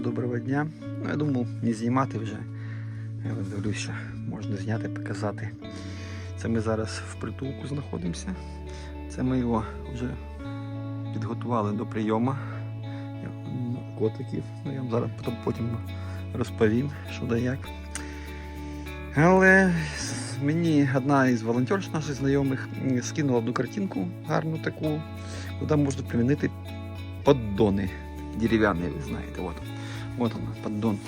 доброго дня. Ну, я думав не знімати вже. Я дивлюся, можна зняти, показати. Це ми зараз в притулку знаходимося. Це ми його вже підготували до прийому котиків. Ну, я вам зараз потім, розповім, що да як. Але мені одна із волонтерш наших знайомих скинула одну картинку гарну таку, куди можна примінити поддони дерев'яні, ви знаєте. От, от вона, поддон.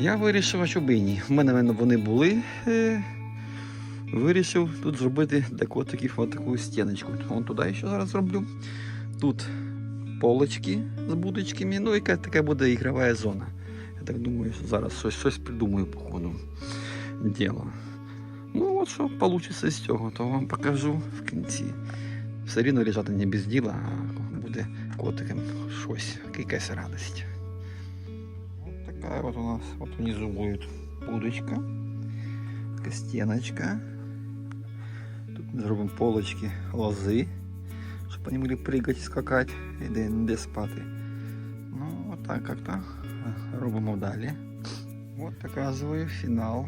Я вирішив, що би і ні. В мене вони були. Е, вирішив тут зробити для котиків от таку стіночку. Вон туди ще зараз зроблю. Тут полочки з будочками, ну яка така буде ігрова зона. Я так думаю, що зараз щось, щось придумаю по ходу діла. Ну от що вийде з цього, то вам покажу в кінці. Все рівно лежати не без діла, а буде котиком щось, якась радість. Вот такая вот у нас, вот внизу будет будочка, такая стеночка. Тут мы зробимо полочки лози, щоб вони могли пригати, скакати і де, де спати. Ну, от так як-то робимо далі. От показую фінал.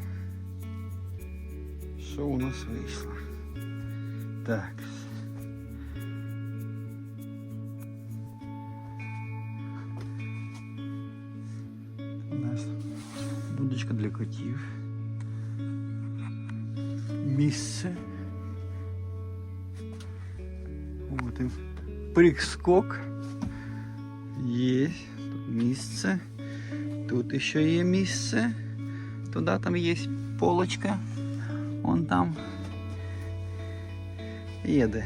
Що у нас вийшло. Так. нас будочка для котів. Місце. От і прискок. Є тут місце. Тут ще є місце. Туди там є полочка. Вон там. Є де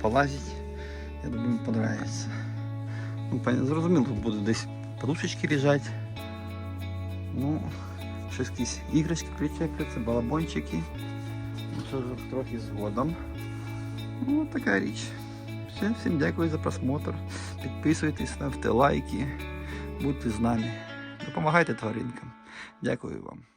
полазить. Я думаю, їм понравится. Ну, понятно, зрозуміло, тут будуть десь подушечки лежать. Ну, щось якісь іграшки причепляться, балабончики. Ну, що ж трохи згодом. Ну, така річ. Всім, всім дякую за просмотр. Підписуйтесь, ставте лайки, будьте з нами. Допомагайте тваринкам. Дякую вам.